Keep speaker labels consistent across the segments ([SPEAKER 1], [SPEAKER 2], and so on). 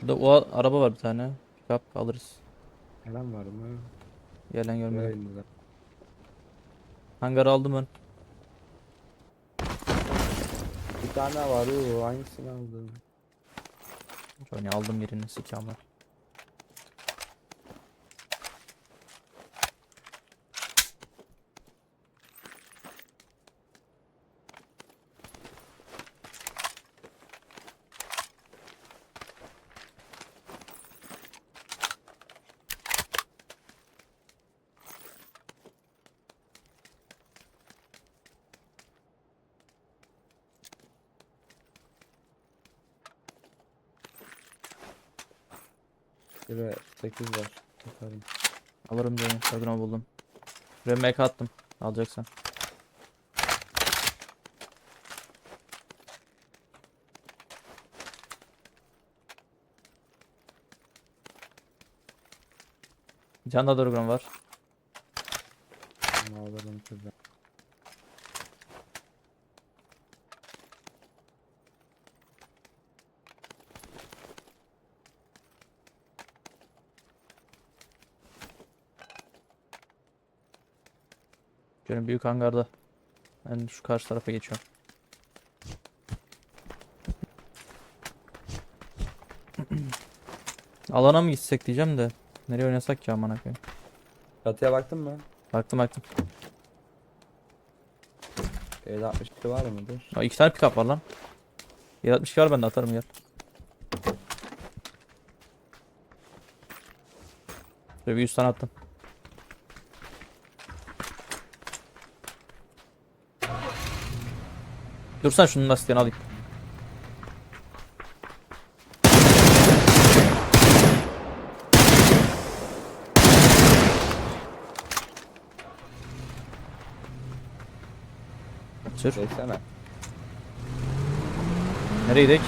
[SPEAKER 1] Şurada o araba var bir tane. Pick alırız.
[SPEAKER 2] Gelen var mı?
[SPEAKER 1] Gelen görmedim. Hangarı aldım ben.
[SPEAKER 2] Bir tane var o hangisini aldın?
[SPEAKER 1] Johnny aldım birini sikama.
[SPEAKER 2] Şuraya 8 var. Bakalım.
[SPEAKER 1] Alırım Johnny. Kadına buldum. Buraya MK attım. Alacaksan. Can da Dorgan var.
[SPEAKER 2] Alırım şuradan.
[SPEAKER 1] Johnny büyük hangarda. Ben şu karşı tarafa geçiyorum. Alana mı gitsek diyeceğim de. Nereye oynasak ki amına koyayım.
[SPEAKER 2] Çatıya baktın mı?
[SPEAKER 1] Baktım baktım.
[SPEAKER 2] 762 var mıdır?
[SPEAKER 1] Aa, iki tane pick-up var lan. 762 var bende atarım gel. Şöyle bir 100 tane attım. Dursan şunun lastiğini alayım. Sür.
[SPEAKER 2] Çeksene.
[SPEAKER 1] Nereye
[SPEAKER 2] bir çek.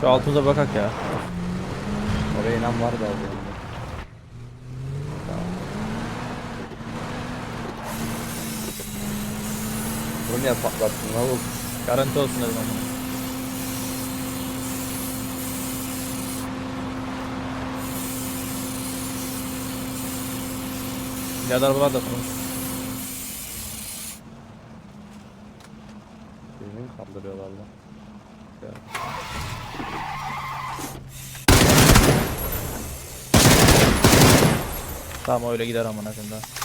[SPEAKER 1] Şu altımıza bakak ya.
[SPEAKER 2] Oraya inen var da aldım. Bunu niye patlattın oldu?
[SPEAKER 1] Garanti olsun dedim ama. İleride arabalar da konuş.
[SPEAKER 2] Birini mi kaldırıyorlar lan? Ya.
[SPEAKER 1] Tamam öyle gider amına koyayım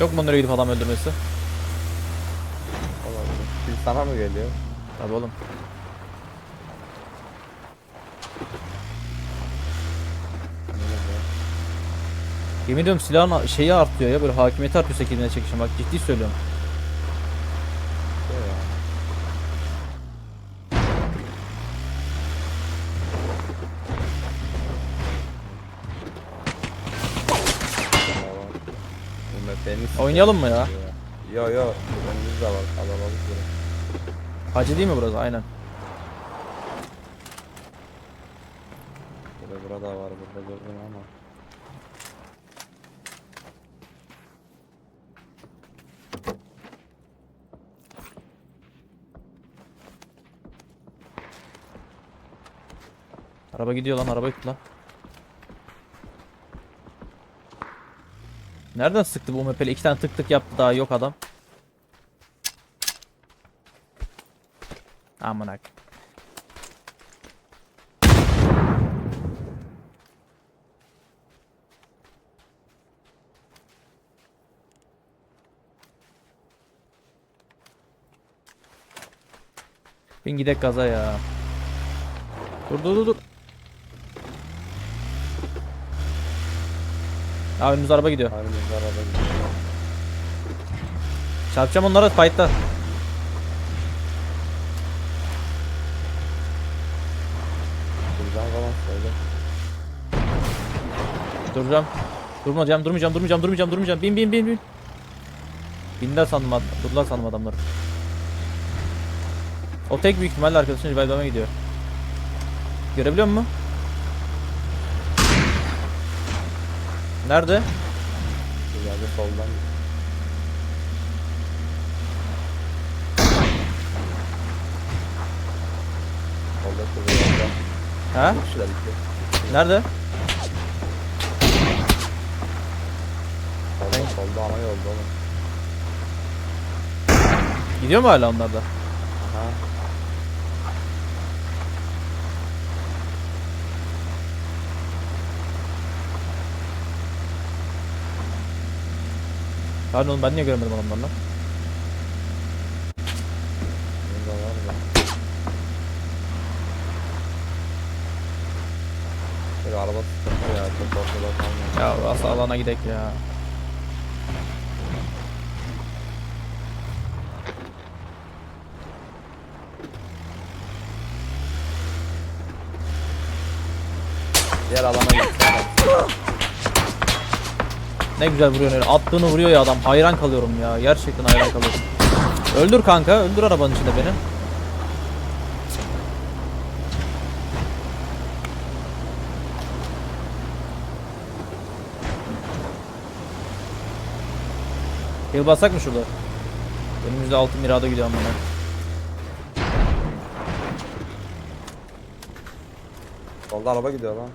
[SPEAKER 1] Yok mu onlara gidip adam öldürmesi?
[SPEAKER 2] Pil sana mı geliyor?
[SPEAKER 1] Tabi oğlum. Yemin ediyorum silahın şeyi artıyor ya böyle hakimiyeti artıyor 8'ine çekişim bak ciddi söylüyorum. Oynayalım mı ya?
[SPEAKER 2] Yo yo. Önümüz de var. Kalabalık burası.
[SPEAKER 1] Hacı değil mi burası aynen.
[SPEAKER 2] Burada burada var burada gördüm ama.
[SPEAKER 1] Araba gidiyor lan araba gitti lan. Nereden sıktı bu mepeli? İki tane tık tık yaptı daha yok adam. Aman ak. Bin gidek gaza ya. Dur dur dur dur. Aa önümüzde araba gidiyor.
[SPEAKER 2] Önümüzde araba gidiyor.
[SPEAKER 1] Çarpacağım onlara fight'ta.
[SPEAKER 2] Buradan falan söyle.
[SPEAKER 1] Duracağım. Durmayacağım, durmayacağım, durmayacağım, durmayacağım, durmayacağım. Bin bin bin bin. Binler sandım ad durdular sandım adamları. O tek büyük ihtimalle arkadaşın revive'lama gidiyor. Görebiliyor musun? Nerede?
[SPEAKER 2] İleride soldan. Solda kızı
[SPEAKER 1] Ha? Nerede?
[SPEAKER 2] Solda solda ama yolda oğlum.
[SPEAKER 1] Gidiyor mu hala onlarda?
[SPEAKER 2] Aha.
[SPEAKER 1] Pardon oğlum ben niye göremedim
[SPEAKER 2] var da. Böyle araba sıkıntı ya. Çok ortada kalmıyor.
[SPEAKER 1] Ya asıl alana gidek ya.
[SPEAKER 2] Diğer alana gitsene.
[SPEAKER 1] Ne güzel vuruyor öyle. Attığını vuruyor ya adam. Hayran kalıyorum ya. Gerçekten hayran kalıyorum. Öldür kanka. Öldür arabanın içinde beni. Heal bassak mı şurada? Önümüzde altın mirada gidiyor amına.
[SPEAKER 2] Solda araba gidiyor lan.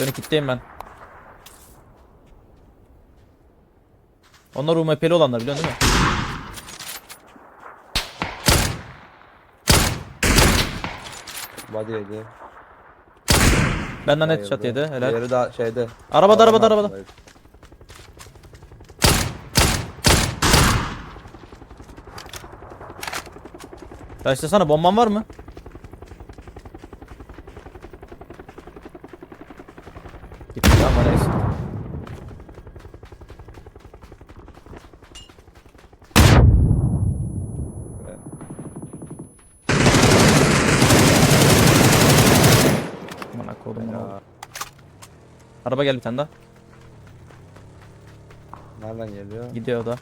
[SPEAKER 1] Seni kitleyim ben. Onlar UMP'li olanlar biliyorsun değil mi?
[SPEAKER 2] Body yedi.
[SPEAKER 1] Benden net
[SPEAKER 2] Hayırdı.
[SPEAKER 1] shot yedi. Helal.
[SPEAKER 2] Diğeri de şeyde.
[SPEAKER 1] Arabada arabada
[SPEAKER 2] Arabanın
[SPEAKER 1] arabada.
[SPEAKER 2] altındaydı.
[SPEAKER 1] Başlasana bomban var mı? Gitti ama neyse. Aman kodum ne oldu?
[SPEAKER 2] Ya,
[SPEAKER 1] Araba gel bir tane daha.
[SPEAKER 2] Nereden geliyor?
[SPEAKER 1] Gidiyor o da.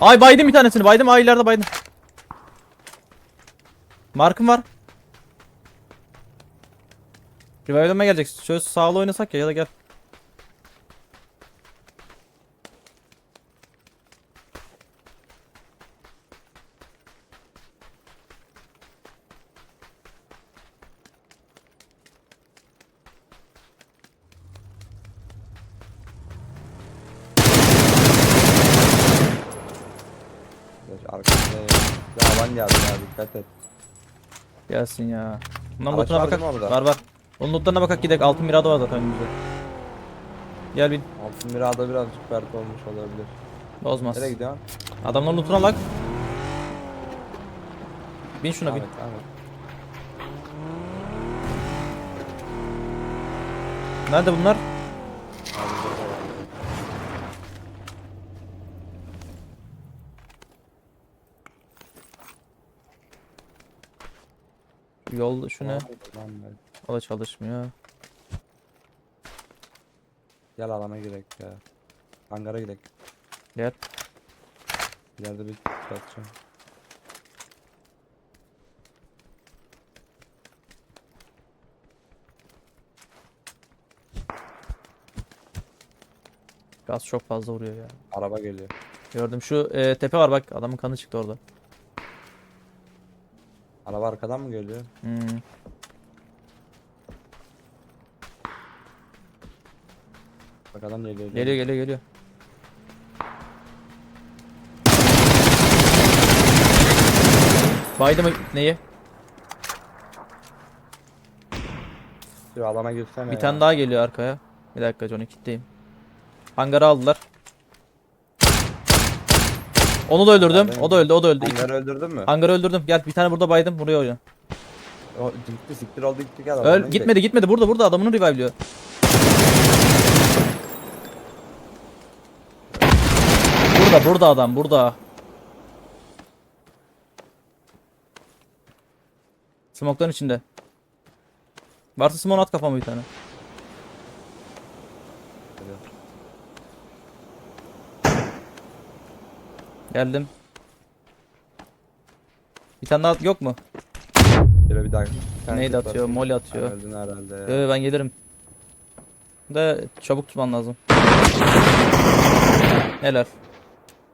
[SPEAKER 1] Ay baydım bir tanesini baydım ay ileride baydım. Markım var. Revive'leme gelecek. Şöyle sağlı oynasak ya ya da gel.
[SPEAKER 2] Geç, Arkasında ya alan geldi ya dikkat et.
[SPEAKER 1] Gelsin ya. Bundan
[SPEAKER 2] Araç
[SPEAKER 1] lootuna
[SPEAKER 2] var
[SPEAKER 1] bakak. Var var. Onun lootlarına bakak gidek. Altın mirada var zaten önümüzde. Gel bin.
[SPEAKER 2] Altın mirada birazcık pert olmuş olabilir.
[SPEAKER 1] Bozmaz.
[SPEAKER 2] Nereye gidiyorsun?
[SPEAKER 1] Adamların lootuna bak. Bin şuna bin.
[SPEAKER 2] Evet.
[SPEAKER 1] Nerede bunlar?
[SPEAKER 2] Abi burada var.
[SPEAKER 1] Yol şu ne?
[SPEAKER 2] Lan ben-
[SPEAKER 1] O da çalışmıyor.
[SPEAKER 2] Gel alana girek ya. Hangara girek.
[SPEAKER 1] Gel.
[SPEAKER 2] İleride bir satacağım.
[SPEAKER 1] Gaz çok fazla vuruyor ya.
[SPEAKER 2] Araba geliyor.
[SPEAKER 1] Gördüm şu e, tepe var bak adamın kanı çıktı orada.
[SPEAKER 2] Araba arkadan mı geliyor?
[SPEAKER 1] Hmm.
[SPEAKER 2] Arkadan geliyor.
[SPEAKER 1] Geliyor geliyor geliyor. Baydı mı neyi?
[SPEAKER 2] Bir alana girsene
[SPEAKER 1] Bir
[SPEAKER 2] ya.
[SPEAKER 1] tane daha geliyor arkaya. Bir dakika Johnny kitleyim. Hangara aldılar. Onu da öldürdüm. O da öldü, o da öldü. İki-
[SPEAKER 2] Hangarı öldürdün mü?
[SPEAKER 1] Hangarı öldürdüm. Gel bir tane burada baydım. Buraya oyna.
[SPEAKER 2] O gitti siktir oldu gitti gel.
[SPEAKER 1] Öl
[SPEAKER 2] gidelim.
[SPEAKER 1] gitmedi gitmedi. Burada burada adamını revive'liyor. Burada burada adam burada. Smoke'ların içinde. Varsa smoke at kafama bir tane. Geldim. Bir tane daha yok mu?
[SPEAKER 2] Şöyle bir daha.
[SPEAKER 1] Neydi atıyor? Molly atıyor.
[SPEAKER 2] Öldün herhalde ya.
[SPEAKER 1] Ee, ben gelirim. De çabuk tutman lazım. Helal.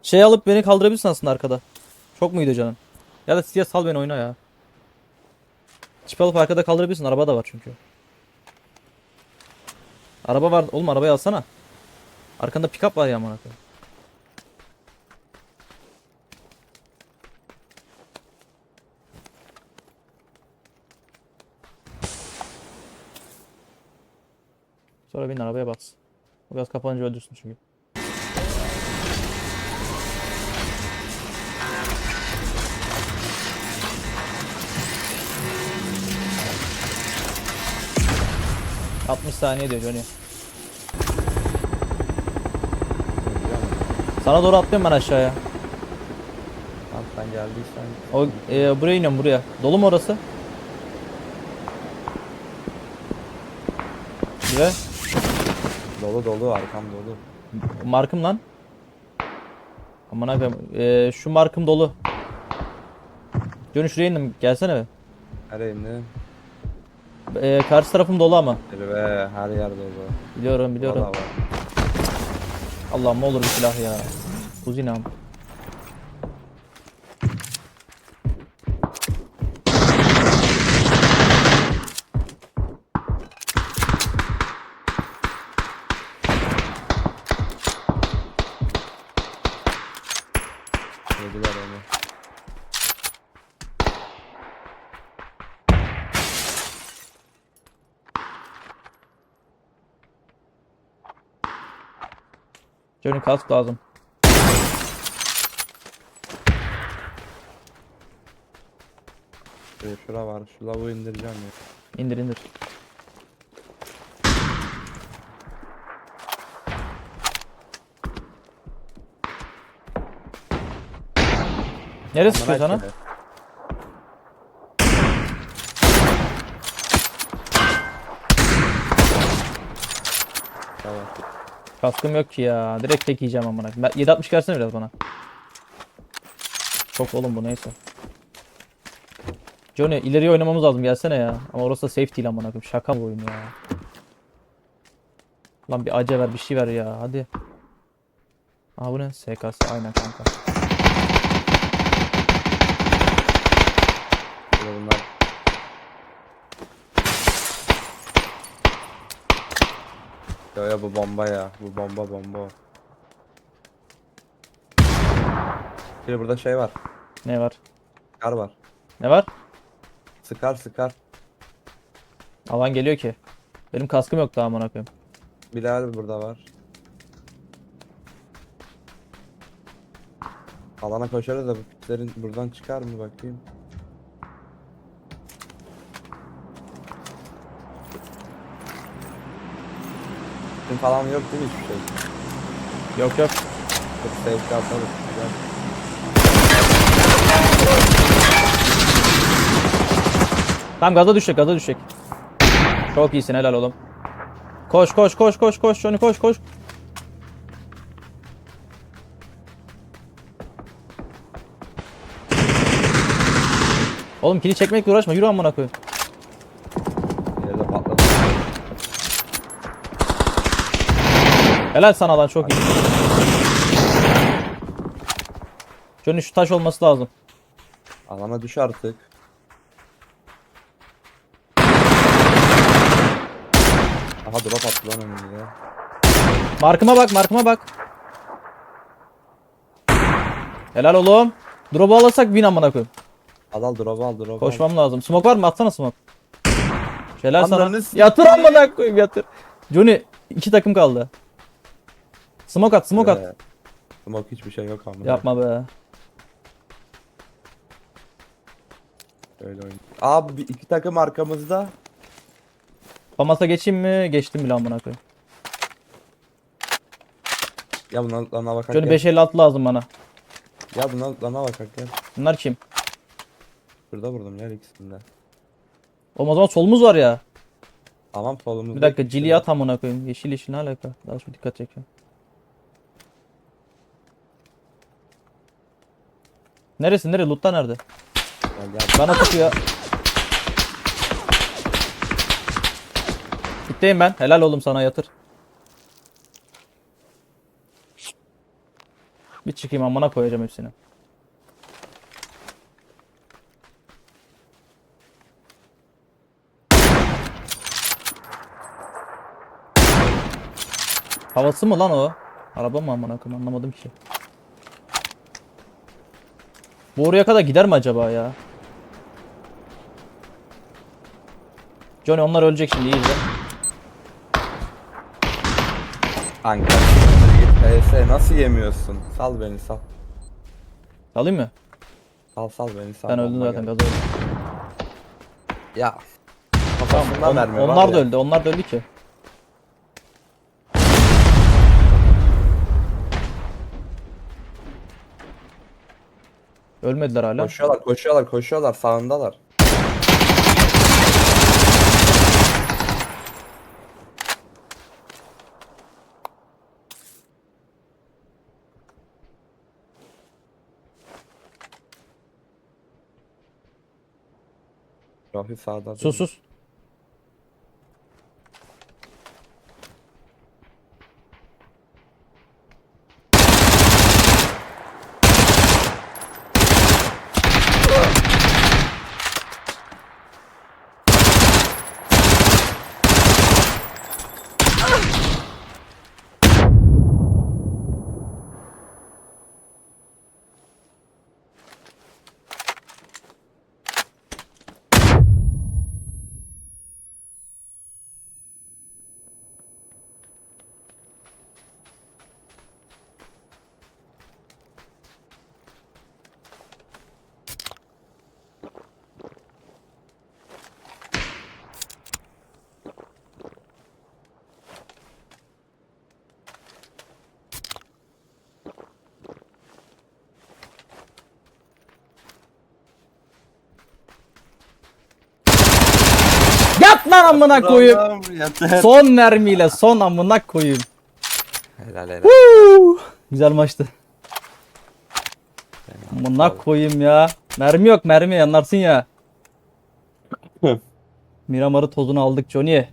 [SPEAKER 1] Şey alıp beni kaldırabilirsin aslında arkada. Çok muydu canın? Ya da siyah sal beni oyna ya. Çip alıp arkada kaldırabilirsin. Araba da var çünkü. Araba var. Oğlum arabayı alsana. Arkanda pick-up var ya amına koyayım. Sonra bin arabaya bas. O gaz kapanınca öldürsün çünkü. ...60 saniye diyor Johnny. Sana doğru atlıyorum ben aşağıya.
[SPEAKER 2] Tamam sen geldiysen.
[SPEAKER 1] O e, buraya iniyorum buraya. Dolu mu orası? Ve
[SPEAKER 2] Dolu dolu arkam dolu.
[SPEAKER 1] markım lan. Aman abi e, şu markım dolu. Johnny şuraya indim. Gelsene be.
[SPEAKER 2] Nereye indin?
[SPEAKER 1] E, karşı tarafım dolu ama.
[SPEAKER 2] Zirve her yer dolu.
[SPEAKER 1] Biliyorum biliyorum.
[SPEAKER 2] Valla var.
[SPEAKER 1] Allah'ım ne olur bir silah ya. Kuzinam.
[SPEAKER 2] Yediler onu.
[SPEAKER 1] Johnny kask lazım.
[SPEAKER 2] Şuraya şura var. Şu lavuğu indireceğim ya.
[SPEAKER 1] İndir indir. Neresi
[SPEAKER 2] Amına
[SPEAKER 1] sana?
[SPEAKER 2] koyayım. Tamam.
[SPEAKER 1] Kaskım yok ki ya. Direkt tek yiyeceğim amına. Ben 760 versene biraz bana. Çok oğlum bu neyse. Johnny ileriye oynamamız lazım gelsene ya. Ama orası da safe değil amına koyayım. Şaka bu oyun ya. Lan bir acı ver bir şey ver ya hadi. Aa bu ne? SKS aynen kanka.
[SPEAKER 2] Bunlar. Ya ya bu bomba ya. Bu bomba bomba. Bir burada şey var.
[SPEAKER 1] Ne var?
[SPEAKER 2] Sıkar var.
[SPEAKER 1] Ne var?
[SPEAKER 2] Sıkar sıkar.
[SPEAKER 1] Alan geliyor ki. Benim kaskım yok daha amına koyayım.
[SPEAKER 2] Bilal burada var. Alana koşarız da bu pitlerin buradan çıkar mı bakayım. Pitin falan yok değil mi hiçbir şey?
[SPEAKER 1] Yok yok.
[SPEAKER 2] Çok safe atarız. Güzel.
[SPEAKER 1] Tamam gaza düşecek gaza düşecek. Çok iyisin helal oğlum. Koş koş koş koş koş Johnny koş koş. Oğlum kili çekmekle uğraşma yürü amına koyayım. Helal sana lan çok iyi. Johnny şu taş olması lazım.
[SPEAKER 2] Alana düş artık. Aha drop attı lan önümüze.
[SPEAKER 1] Markıma bak markıma bak. Helal oğlum. Drop'u alırsak win amına koyayım.
[SPEAKER 2] Al al drop al drop al.
[SPEAKER 1] Koşmam lazım. Smoke var mı? Atsana smoke. Helal sana. Yatır amına koyayım yatır. Johnny iki takım kaldı. Smoke at smoke at.
[SPEAKER 2] Ee, Smoke hiçbir şey yok ama.
[SPEAKER 1] Yapma be.
[SPEAKER 2] Öyle oyun. Abi bir- iki takım arkamızda.
[SPEAKER 1] Famas'a geçeyim mi? Geçtim bile amına koyayım.
[SPEAKER 2] Ya buna lana bakak
[SPEAKER 1] Johnny
[SPEAKER 2] gel.
[SPEAKER 1] 556 lazım bana.
[SPEAKER 2] Ya buna lana bakak gel.
[SPEAKER 1] Bunlar kim?
[SPEAKER 2] Şurada vurdum ya ikisinde.
[SPEAKER 1] Oğlum o zaman solumuz var ya.
[SPEAKER 2] Tamam solumuzda.
[SPEAKER 1] Bir dakika
[SPEAKER 2] ikisi
[SPEAKER 1] ciliye
[SPEAKER 2] de.
[SPEAKER 1] at amına koyayım. Yeşil yeşil ne alaka? Daha şu dikkat çekiyor. Neresi? Nere? Loot'ta nerede? Bana tutuyor. Gitteyim ben. Helal oğlum sana yatır. Bir çıkayım amına koyacağım hepsini. Havası mı lan o? Araba mı amına koyayım anlamadım ki. Bu oraya kadar gider mi acaba ya? Johnny onlar ölecek şimdi iyi izle.
[SPEAKER 2] Kanka. PS nasıl yemiyorsun? Sal beni sal.
[SPEAKER 1] Alayım mı?
[SPEAKER 2] Sal sal beni sal.
[SPEAKER 1] Sen öldün
[SPEAKER 2] Bomba
[SPEAKER 1] zaten
[SPEAKER 2] geldi.
[SPEAKER 1] gaza öldün.
[SPEAKER 2] Ya.
[SPEAKER 1] Tamam, on- onlar da
[SPEAKER 2] ya.
[SPEAKER 1] öldü onlar da öldü ki. Ölmediler hala.
[SPEAKER 2] Koşuyorlar koşuyorlar koşuyorlar sağındalar. Rafi sağda.
[SPEAKER 1] Sus sus. Yat lan amına koyayım. Son mermiyle son amına koyayım.
[SPEAKER 2] Helal helal.
[SPEAKER 1] Güzel maçtı. Amına koyayım ya. Mermi yok mermi anlarsın ya. Miramar'ı tozunu aldık Johnny.